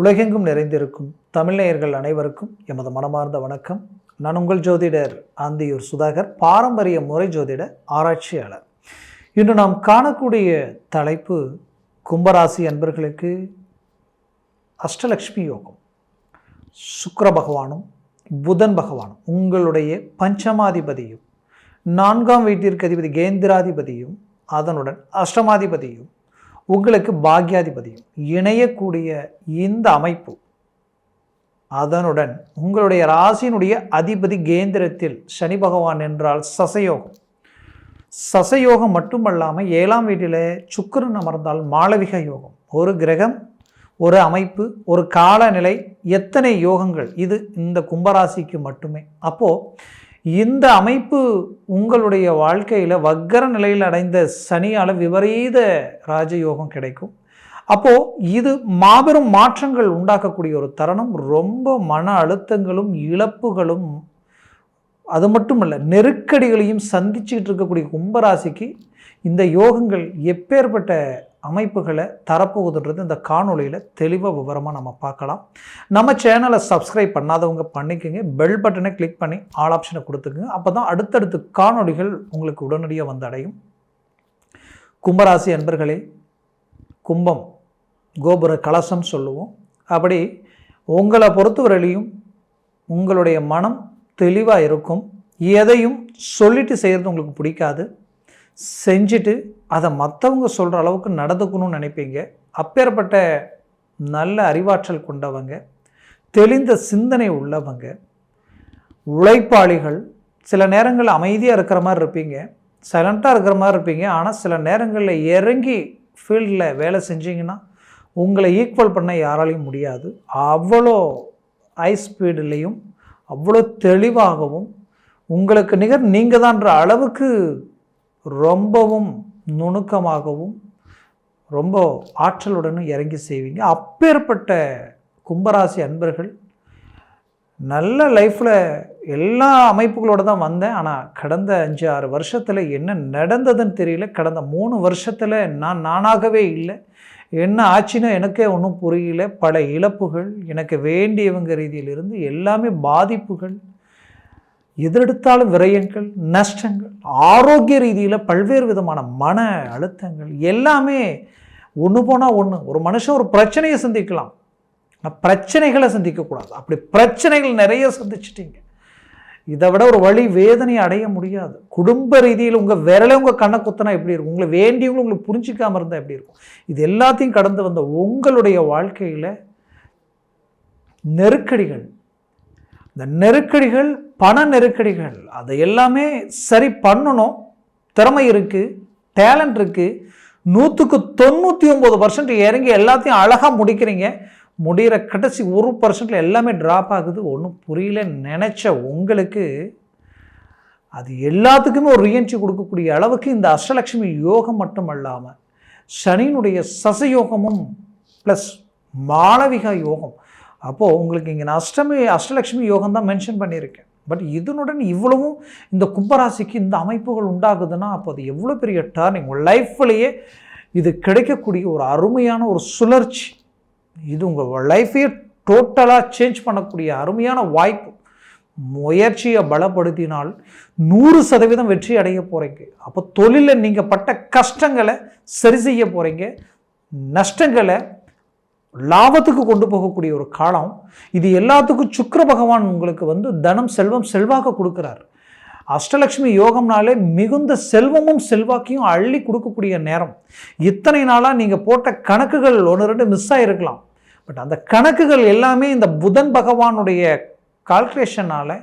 உலகெங்கும் நிறைந்திருக்கும் தமிழ்நேயர்கள் அனைவருக்கும் எமது மனமார்ந்த வணக்கம். நான் உங்கள் ஜோதிடர் ஆந்தியூர் சுதாகர் பாரம்பரிய முறை ஜோதிட ஆராய்ச்சியாளர். இன்று நாம் காணக்கூடிய தலைப்பு கும்பராசி அன்பர்களுக்கு அஷ்டலக்ஷ்மி யோகம் சுக்கர பகவானும் புதன் பகவானும் உங்களுடைய பஞ்சமாதிபதியும் நான்காம் வீட்டிற்கு அதிபதி கேந்திராதிபதியும் அதனுடன் அஷ்டமாதிபதியும் உங்களுக்கு பாக்யாதிபதியும். இணையக்கூடிய இந்த அமைப்பு அதனுடன் உங்களுடைய ராசியினுடைய அதிபதி கேந்திரத்தில் சனி பகவான் என்றால் சசயோகம். சசயோகம் மட்டுமல்லாமல் ஏழாம் வீட்டில் சுக்கிரன் அமர்ந்தால் மாளவிக யோகம். ஒரு கிரகம் ஒரு அமைப்பு ஒரு காலநிலை எத்தனை யோகங்கள். இது இந்த கும்பராசிக்கு மட்டுமே. அப்போது இந்த அமைப்பு உங்களுடைய வாழ்க்கையில் வக்கர நிலையில் அடைந்த சனியால் விபரீத ராஜயோகம் கிடைக்கும். அப்போது இது மாபெரும் மாற்றங்கள் உண்டாக்கக்கூடிய ஒரு தருணம். ரொம்ப மன அழுத்தங்களும் இழப்புகளும் அது மட்டும் இல்லை நெருக்கடிகளையும் சந்திச்சுக்கிட்டு இருக்கக்கூடிய கும்பராசிக்கு இந்த யோகங்கள் எப்பேற்பட்ட அமைப்புகளை தரப்போகுதுன்றது இந்த காணொளியில் தெளிவாக விவரமாக நம்ம பார்க்கலாம். நம்ம சேனலை சப்ஸ்கிரைப் பண்ணாதவங்க பண்ணிக்கோங்க. பெல் பட்டனை கிளிக் பண்ணி ஆல் ஆப்ஷனை கொடுத்துக்குங்க. அப்போ தான் அடுத்தடுத்து காணொளிகள் உங்களுக்கு உடனடியாக வந்து அடையும். கும்பராசி அன்பர்களே கும்பம் கோபுர கலசம் சொல்லுவோம். அப்படி உங்களை பொறுத்தவரையிலையும் உங்களுடைய மனம் தெளிவாக இருக்கும். எதையும் சொல்லிட்டு செய்கிறது உங்களுக்கு பிடிக்காது. செஞ்சுட்டு அதை மற்றவங்க சொல்கிற அளவுக்கு நடந்துக்கணும்னு நினைப்பீங்க. அப்பேற்பட்ட நல்ல அறிவாற்றல் கொண்டவங்க தெளிந்த சிந்தனை உள்ளவங்க உழைப்பாளிகள் சில நேரங்களில் அமைதியாக இருக்கிற மாதிரி இருப்பீங்க. சைலண்ட்டாக இருக்கிற மாதிரி இருப்பீங்க. ஆனால் சில நேரங்களில் இறங்கி ஃபீல்டில் வேலை செஞ்சீங்கன்னா உங்களை ஈக்குவல் பண்ண யாராலையும் முடியாது. அவ்வளோ ஹை ஸ்பீடுலேயும் அவ்வளோ தெளிவாகவும் உங்களுக்கு நிகர் நீங்கள் தான்ற அளவுக்கு ரொம்பவும் நுணுக்கமாகவும் ரொம்ப ஆற்றலுடனும் இறங்கி செய்வீங்க. அப்பேற்பட்ட கும்பராசி அன்பர்கள் நல்ல லைஃப்பில் எல்லா அமைப்புகளோடு தான் வந்தேன். ஆனால் கடந்த அஞ்சு ஆறு வருஷத்தில் என்ன நடந்ததுன்னு தெரியல. கடந்த மூணு வருஷத்தில் நான் நானாகவே இல்லை. என்ன ஆச்சுன்னு எனக்கே ஒன்றும் புரியல. பல இழப்புகள் எனக்கு வேண்டியவங்க ரீதியிலிருந்து எல்லாமே பாதிப்புகள். எதெடுத்தாலும் விரயங்கள் நஷ்டங்கள் ஆரோக்கிய ரீதியில் பல்வேறு விதமான மன அழுத்தங்கள் எல்லாமே ஒன்று போனால் ஒன்று ஒரு மனுஷன் ஒரு பிரச்சனையை சந்திக்கலாம். ஆனால் பிரச்சனைகளை சந்திக்கக்கூடாது. அப்படி பிரச்சனைகள் நிறைய சந்திச்சிட்டீங்க. இதை விட ஒரு வழி வேதனையை அடைய முடியாது. குடும்ப ரீதியில் உங்கள் விரலை உங்கள் கண்ணை குத்தினா எப்படி இருக்கும்? உங்களை வேண்டியவங்களும் உங்களுக்கு புரிஞ்சிக்காமல் இருந்தால் எப்படி இருக்கும்? இது எல்லாத்தையும் கடந்து வந்த உங்களுடைய வாழ்க்கையில் நெருக்கடிகள். இந்த நெருக்கடிகள் பண நெருக்கடிகள் அதை எல்லாமே சரி பண்ணணும். திறமை இருக்குது டேலண்ட் இருக்குது நூற்றுக்கு தொண்ணூற்றி ஒம்பது பர்சன்ட் இறங்கி எல்லாத்தையும் அழகாக முடிக்கிறீங்க. முடிகிற கடைசி ஒரு பர்சன்டில் எல்லாமே ட்ராப் ஆகுது. ஒன்றும் புரியல. நினச்ச உங்களுக்கு அது எல்லாத்துக்குமே ஒரு ரியன்ட்ரி கொடுக்கக்கூடிய அளவுக்கு இந்த அஷ்டலட்சுமி யோகம் மட்டும் அல்லாமல் சனியினுடைய சசயோகமும் ப்ளஸ் மாளவிகா யோகம். அப்போது உங்களுக்கு இங்கே நான் அஷ்டமி அஷ்டலட்சுமி யோகம் தான் மென்ஷன் பண்ணியிருக்கேன். பட் இதனுடன் இவ்வளவும் இந்த கும்பராசிக்கு இந்த அமைப்புகள் உண்டாகுதுன்னா அப்போ அது எவ்வளோ பெரிய டர்னிங் உங்கள் லைஃப்லேயே இது கிடைக்கக்கூடிய ஒரு அருமையான ஒரு சுழற்சி. இது உங்கள் லைஃப்பையே டோட்டலாக சேஞ்ச் பண்ணக்கூடிய அருமையான வாய்ப்பு. முயற்சியை பலப்படுத்தினால் நூறு சதவீதம் வெற்றி அடைய போகிறீங்க அப்போ தொழிலில் நீங்கள் பட்ட கஷ்டங்களை சரி செய்ய போகிறீங்க நஷ்டங்களை லாபத்துக்கு கொண்டு போகக்கூடிய ஒரு காலம். இது எல்லாத்துக்கும் சுக்கர பகவான் உங்களுக்கு வந்து தனம் செல்வம் செல்வாக்க கொடுக்குறார். அஷ்டலக்ஷ்மி யோகம்னாலே மிகுந்த செல்வமும் செல்வாக்கையும் அள்ளி கொடுக்கக்கூடிய நேரம். இத்தனை நாளாக நீங்கள் போட்ட கணக்குகள் ஒன்று ரெண்டு மிஸ் ஆகிருக்கலாம் பட் அந்த கணக்குகள் எல்லாமே இந்த புதன் பகவானுடைய கால்குலேஷனால்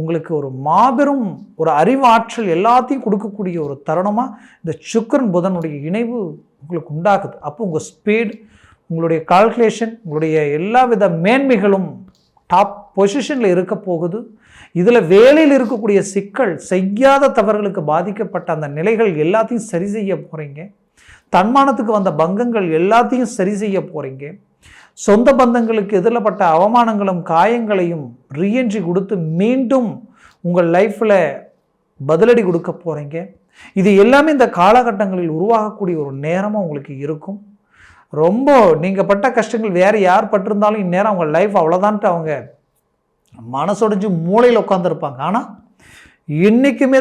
உங்களுக்கு ஒரு மாபெரும் ஒரு அறிவாற்றல் எல்லாத்தையும் கொடுக்கக்கூடிய ஒரு தருணமாக இந்த சுக்கரன் புதனுடைய இணைவு உங்களுக்கு உண்டாகுது. அப்போ உங்கள் ஸ்பீடு உங்களுடைய கால்குலேஷன் உங்களுடைய எல்லா வித மேன்மைகளும் டாப் பொசிஷனில் இருக்க போகுது. இதில் வேலையில் இருக்கக்கூடிய சிக்கல் செய்யாத தவறுகளுக்கு பாதிக்கப்பட்ட அந்த நிலைகள் எல்லாத்தையும் சரி செய்ய போகிறீங்க தன்மானத்துக்கு வந்த பங்கங்கள் எல்லாத்தையும் சரி செய்ய போகிறீங்க சொந்த பந்தங்களுக்கு எதிரப்பட்ட அவமானங்களும் காயங்களையும் ரீஎன்ட்ரி கொடுத்து மீண்டும் உங்கள் லைஃப்பில் பதிலடி கொடுக்க போகிறீங்க இது எல்லாமே இந்த காலகட்டங்களில் உருவாகக்கூடிய ஒரு நேரமாக உங்களுக்கு இருக்கும். ரொம்ப நீங்கள் பட்ட கஷ்டங்கள் வேறு யார் பட்டிருந்தாலும் இந்நேரம் அவங்க லைஃப் அவ்வளோதான்ட்டு அவங்க மனசொடைஞ்சு மூளையில் உட்காந்துருப்பாங்க ஆனால் இன்றைக்குமே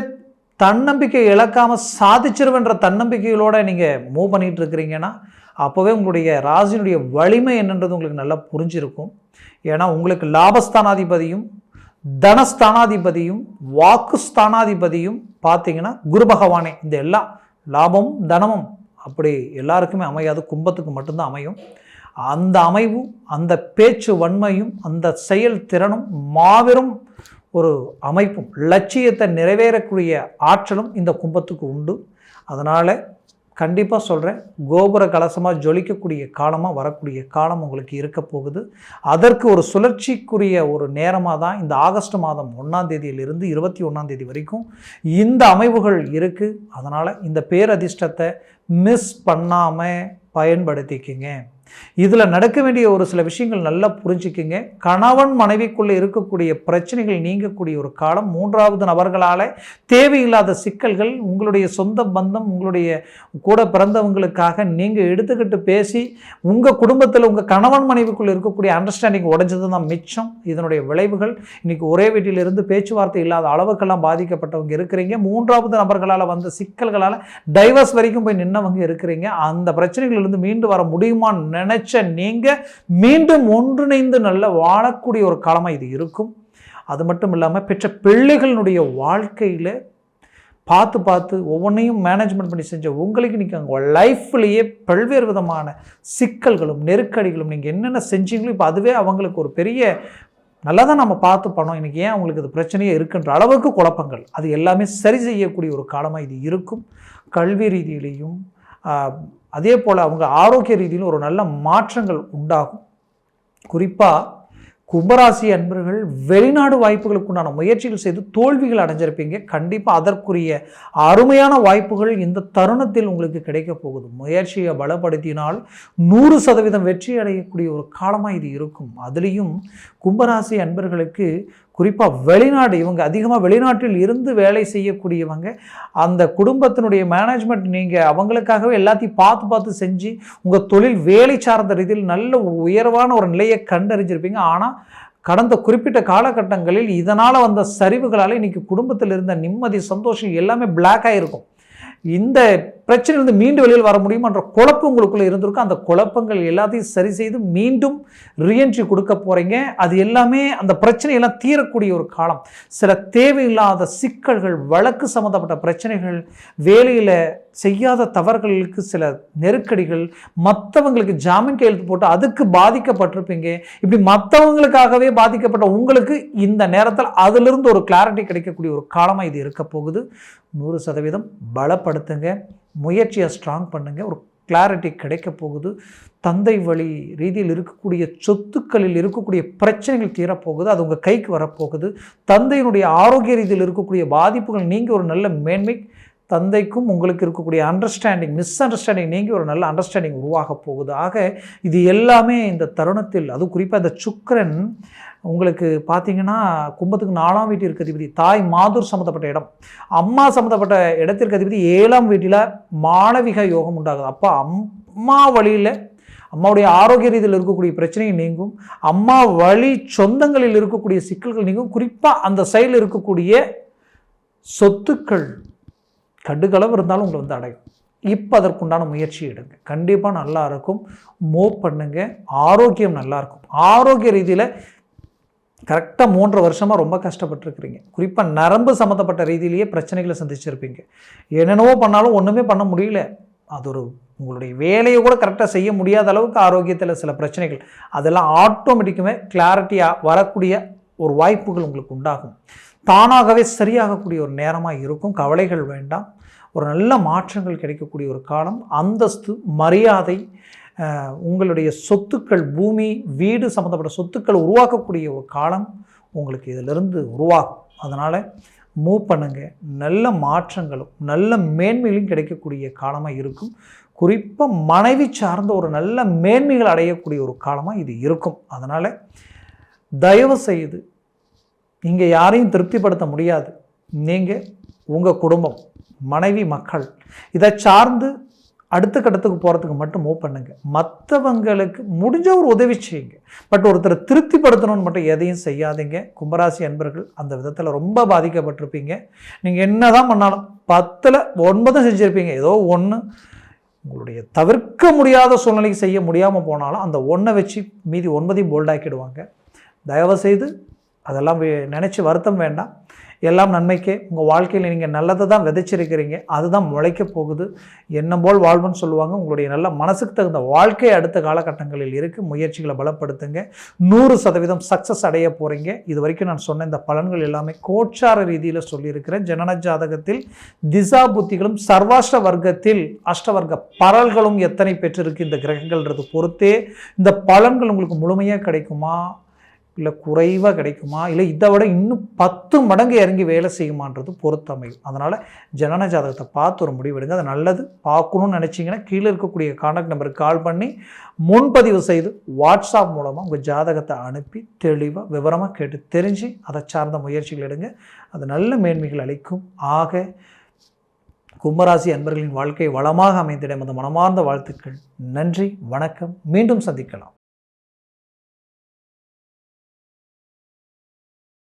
தன்னம்பிக்கை இழக்காமல் சாதிச்சிருவன்ற தன்னம்பிக்கைகளோடு நீங்கள் மூவ் பண்ணிகிட்டு இருக்கிறீங்கன்னா அப்போவே உங்களுடைய ராசினுடைய வலிமை என்னன்றது உங்களுக்கு நல்லா புரிஞ்சிருக்கும். ஏன்னா உங்களுக்கு லாபஸ்தானாதிபதியும் தனஸ்தானாதிபதியும் வாக்குஸ்தானாதிபதியும் பார்த்தீங்கன்னா குரு பகவானே. இந்த எல்லா லாபமும் தனமும் அப்படி எல்லாருக்குமே அமையாது கும்பத்துக்கு மட்டும்தான் அமையும். அந்த அமைவும் அந்த பேச்சு வன்மையும் அந்த செயல் திறனும் மாபெரும் ஒரு அமைப்பும் லட்சியத்தை நிறைவேறக்கூடிய ஆற்றலும் இந்த கும்பத்துக்கு உண்டு. அதனால் கண்டிப்பாக சொல்கிறேன் கோபுர கலசமாக ஜொலிக்கக்கூடிய காலமாக வரக்கூடிய காலம் உங்களுக்கு இருக்க போகுது. அதற்கு ஒரு சுழற்சிக்குரிய ஒரு நேரமாக தான் இந்த ஆகஸ்ட் மாதம் ஒன்றாம் தேதியிலிருந்து இருபத்தி ஒன்றாம் தேதி வரைக்கும் இந்த அமைவுகள் இருக்குது அதனால் இந்த பேரதிர்ஷ்டத்தை மிஸ் பண்ணாமல் பயன்படுத்திக்கிங்க. இதில் நடக்க வேண்டிய ஒரு சில விஷயங்கள் நல்லா புரிஞ்சுக்குங்க. கணவன் மனைவிக்குள்ளே இருக்கக்கூடிய பிரச்சனைகள் நீங்கக்கூடிய ஒரு காலம். மூன்றாவது நபர்களால் தேவையில்லாத சிக்கல்கள் உங்களுடைய சொந்த பந்தம் உங்களுடைய கூட பிறந்தவங்களுக்காக நீங்கள் எடுத்துக்கிட்டு பேசி உங்கள் குடும்பத்தில் உங்கள் கணவன் மனைவிக்குள்ளே இருக்கக்கூடிய அண்டர்ஸ்டாண்டிங் உடஞ்சது தான் மிச்சம். இதனுடைய விளைவுகள் இன்றைக்கி ஒரே வீட்டிலிருந்து பேச்சுவார்த்தை இல்லாத அளவுக்கெல்லாம் பாதிக்கப்பட்டவங்க இருக்கிறீங்க. மூன்றாவது நபர்களால் வந்த சிக்கல்களால் டைவர்ஸ் வரைக்கும் போய் நின்னவங்க இருக்கிறீங்க. அந்த பிரச்சனைகளிலிருந்து மீண்டு வர முடியுமான்னு நினைச்ச நீங்கள் மீண்டும் ஒன்றிணைந்து நல்ல வாழக்கூடிய ஒரு காலமாக இது இருக்கும். அது மட்டும் இல்லாமல் பெற்ற பிள்ளைகளினுடைய வாழ்க்கையில் பார்த்து பார்த்து ஒவ்வொன்றையும் மேனேஜ்மெண்ட் பண்ணி செஞ்ச உங்களுக்கு நீங்கள் உங்கள் லைஃப்லேயே பல்வேறு விதமான சிக்கல்களும் நெருக்கடிகளும் நீங்கள் என்னென்ன செஞ்சீங்களோ இப்போ அதுவே அவங்களுக்கு ஒரு பெரிய நல்லா தான் நம்ம பார்த்து பண்ணோம். இன்றைக்கி ஏன் அவங்களுக்கு இது பிரச்சனையே இருக்குன்ற அளவுக்கு குழப்பங்கள். அது எல்லாமே சரி செய்யக்கூடிய ஒரு காலமாக இது இருக்கும். கல்வி ரீதியிலையும் அதே போல் அவங்க ஆரோக்கிய ரீதியிலும் ஒரு நல்ல மாற்றங்கள் உண்டாகும். குறிப்பாக கும்பராசி அன்பர்கள் வெளிநாடு வாய்ப்புகளுக்கு உண்டான முயற்சிகள் செய்து தோல்விகள் அடைஞ்சிருப்பீங்க. கண்டிப்பாக அதற்குரிய அருமையான வாய்ப்புகள் இந்த தருணத்தில் உங்களுக்கு கிடைக்க போகுது. முயற்சியை பலப்படுத்தினால் நூறு சதவீதம் வெற்றி அடையக்கூடிய ஒரு காலமாக இது இருக்கும். அதுலேயும் கும்பராசி அன்பர்களுக்கு குறிப்பாக வெளிநாடு இவங்க அதிகமாக வெளிநாட்டில் இருந்து வேலை செய்யக்கூடியவங்க அந்த குடும்பத்தினுடைய மேனேஜ்மெண்ட் நீங்கள் அவங்களுக்காகவே எல்லாத்தையும் பார்த்து பார்த்து செஞ்சு உங்கள் தொழில் வேலை சார்ந்த ரீதியில் நல்ல உயர்வான ஒரு நிலையை கண்டறிஞ்சிருப்பீங்க. ஆனால் கடந்த குறிப்பிட்ட காலகட்டங்களில் இதனால் வந்த சரிவுகளால் இன்றைக்கி குடும்பத்தில் இருந்த நிம்மதி சந்தோஷம் எல்லாமே பிளாக் ஆகிருக்கும் இந்த பிரச்சனையிலிருந்து மீண்டும் வெளியில் வர முடியுமான்ற குழப்பம் உங்களுக்குள்ளே இருந்திருக்கும் அந்த குழப்பங்கள் எல்லாத்தையும் சரி செய்து மீண்டும் ரீஎன்ட்ரி கொடுக்க போகிறீங்க அது எல்லாமே அந்த பிரச்சனையெல்லாம் தீரக்கூடிய ஒரு காலம். சில தேவையில்லாத சிக்கல்கள் வழக்கு சம்மந்தப்பட்ட பிரச்சனைகள் வேலையில் செய்யாத தவறுகளுக்கு சில நெருக்கடிகள் மற்றவங்களுக்கு ஜாமீன் கையெழுத்து போட்டு அதுக்கு பாதிக்கப்பட்டிருப்பீங்க. இப்படி மற்றவங்களுக்காகவே பாதிக்கப்பட்ட உங்களுக்கு இந்த நேரத்தில் அதிலிருந்து ஒரு கிளாரிட்டி கிடைக்கக்கூடிய ஒரு காலமாக இது இருக்க போகுது. நூறு சதவீதம் பலப்படுத்துங்க. முயற்சியை ஸ்ட்ராங் பண்ணுங்கள் ஒரு கிளாரிட்டி கிடைக்க போகுது. தந்தை வழி ரீதியில் இருக்கக்கூடிய சொத்துக்களில் இருக்கக்கூடிய பிரச்சனைகள் தீரப்போகுது. அது உங்கள் கைக்கு வரப்போகுது. தந்தையினுடைய ஆரோக்கிய ரீதியில் இருக்கக்கூடிய பாதிப்புகள் நீங்கள் ஒரு நல்ல மேன்மை தந்தைக்கும் உங்களுக்கு இருக்கக்கூடிய அண்டர்ஸ்டாண்டிங் மிஸ் அண்டர்ஸ்டாண்டிங் நீங்கி ஒரு நல்ல அண்டர்ஸ்டாண்டிங் உருவாக போகுது ஆக இது எல்லாமே இந்த தருணத்தில் அதுவும் குறிப்பாக இந்த சுக்கரன் உங்களுக்கு பார்த்தீங்கன்னா கும்பத்துக்கு நாலாம் வீட்டிற்கு அதிபதி தாய் மாதூர் சம்மந்தப்பட்ட இடம். அம்மா சம்மந்தப்பட்ட இடத்திற்கு அதிபதி ஏழாம் வீட்டில் மாணவிக யோகம் உண்டாகுது. அப்போ அம்மா வழியில் அம்மாவுடைய ஆரோக்கிய ரீதியில் இருக்கக்கூடிய பிரச்சனைகள் நீங்கும். அம்மா வழி சொந்தங்களில் இருக்கக்கூடிய சிக்கல்கள் நீங்கும். குறிப்பாக அந்த சைடில் இருக்கக்கூடிய சொத்துக்கள். கடுகளவு இருந்தாலும் உங்களை வந்து அடையும். இப்போ அதற்குண்டான முயற்சி எடுங்க. கண்டிப்பாக நல்லா இருக்கும். மூவ் பண்ணுங்க. ஆரோக்கியம் நல்லா இருக்கும். ஆரோக்கிய ரீதியில் கரெக்டாக மூன்று வருஷமாக ரொம்ப கஷ்டப்பட்டுருக்குறீங்க. குறிப்பாக நரம்பு சம்மந்தப்பட்ட ரீதியிலேயே பிரச்சனைகளை சந்திச்சிருப்பீங்க. என்னென்னவோ பண்ணாலும் ஒன்றுமே பண்ண முடியல. அது ஒரு உங்களுடைய வேலையை கூட கரெக்டாக செய்ய முடியாத அளவுக்கு ஆரோக்கியத்தில் சில பிரச்சனைகள். அதெல்லாம் ஆட்டோமேட்டிக்குமே கிளாரிட்டியாக வரக்கூடிய ஒரு வாய்ப்புகள் உங்களுக்கு உண்டாகும். தானாகவே சரியாகக்கூடிய ஒரு நேரமாக இருக்கும். கவலைகள் வேண்டாம். ஒரு நல்ல மாற்றங்கள் கிடைக்கக்கூடிய ஒரு காலம். அந்தஸ்து மரியாதை உங்களுடைய சொத்துக்கள் பூமி வீடு சம்மந்தப்பட்ட சொத்துக்கள் உருவாக்கக்கூடிய ஒரு காலம் உங்களுக்கு இதிலிருந்து உருவாகும். அதனால் மூவ் பண்ணுங்கள் நல்ல மாற்றங்களும் நல்ல மேன்மைகளும் கிடைக்கக்கூடிய காலமாக இருக்கும். குறிப்பாக மனைவி சார்ந்த ஒரு நல்ல மேன்மைகள் அடையக்கூடிய ஒரு காலமாக இது இருக்கும். அதனால் தயவு செய்து இங்கே யாரையும் திருப்திப்படுத்த முடியாது. நீங்கள் உங்கள் குடும்பம் மனைவி மக்கள் இதை சார்ந்து அடுத்த கட்டத்துக்கு போகிறதுக்கு மட்டும் மூவ் பண்ணுங்க. மற்றவங்களுக்கு முடிஞ்ச ஒரு உதவி செய்யுங்க. பட் ஒருத்தரை திருப்திப்படுத்தணும்னு மட்டும் எதையும் செய்யாதீங்க. கும்பராசி அன்பர்கள் அந்த விதத்தில் ரொம்ப பாதிக்கப்பட்டிருப்பீங்க. நீங்கள் என்ன தான் பண்ணாலும் பத்தில் ஒன்பதும் செஞ்சுருப்பீங்க. ஏதோ ஒன்று உங்களுடைய தவிர்க்க முடியாத சூழ்நிலைக்கு செய்ய முடியாமல் போனாலும் அந்த ஒன்றை வச்சு மீதி ஒன்பதையும் போல்டாக்கிடுவாங்க தயவுசெய்து அதெல்லாம் நினச்சி வருத்தம் வேண்டாம். எல்லாம் நன்மைக்கே. உங்கள் வாழ்க்கையில் நீங்கள் நல்லதை தான் விதைச்சிருக்கிறீங்க. அதுதான் முளைக்க போகுது. எண்ணம் போல் வாழ்வுன்னு சொல்லுவாங்க. உங்களுடைய நல்ல மனசுக்கு தகுந்த வாழ்க்கை அடுத்த காலகட்டங்களில் இருக்குது முயற்சிகளை பலப்படுத்துங்க. நூறு சதவீதம் சக்ஸஸ் அடைய போகிறீங்க இது வரைக்கும் நான் சொன்ன இந்த பலன்கள் எல்லாமே கோச்சார ரீதியில் சொல்லியிருக்கிறேன். ஜனன ஜாதகத்தில் திசா புத்திகளும் சர்வாஷ்ட வர்க்கத்தில் அஷ்டவர்க்க பரல்களும் எத்தனை பெற்றிருக்கு? இந்த கிரகங்கள்ன்றது பொறுத்தே. இந்த பலன்கள் உங்களுக்கு முழுமையாக கிடைக்குமா? இல்லை குறைவாக கிடைக்குமா? இல்லை இதை விட இன்னும் பத்து மடங்கு இறங்கி வேலை செய்யுமான்றது பொருத்தமையும் அதனால் ஜனன ஜாதகத்தை பார்த்து ஒரு முடிவெடுங்க அது நல்லது. பார்க்கணும்னு நினச்சிங்கன்னா கீழே இருக்கக்கூடிய காண்டாக்ட் நம்பருக்கு கால் பண்ணி முன்பதிவு செய்து வாட்ஸ்அப் மூலமாக உங்கள் ஜாதகத்தை அனுப்பி தெளிவாக விவரமாக கேட்டு தெரிஞ்சு அதை சார்ந்த முயற்சிகள் எடுங்க. அது நல்ல மேன்மைகள் அளிக்கும். ஆக கும்பராசி அன்பர்களின் வாழ்க்கை வளமாக அமைந்திட அந்த மனமார்ந்த வாழ்த்துக்கள். நன்றி. வணக்கம். மீண்டும் சந்திக்கலாம்.